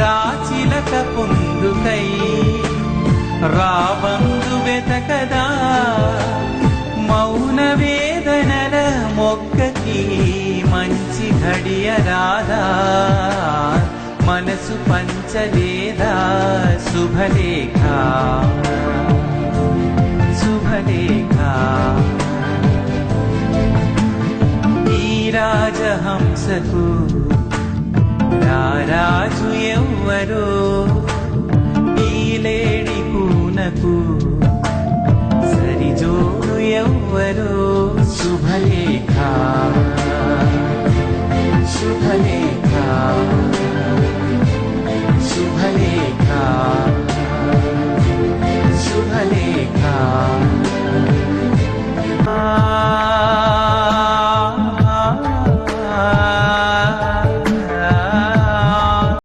రాచిలక పొందుకై రాబందు వెతకదా మౌన వేదనల మొక్కకి మంచి ఘడియ రాదా మనసు పంచలేదా శుభలేఖ శుభలేఖ ఈ రాజహంసకు రారాజు ఎవరో ఈ లేడి కూనకు సరిజోడు ఎవ్వరో శుభలేఖ శుభలేఖ.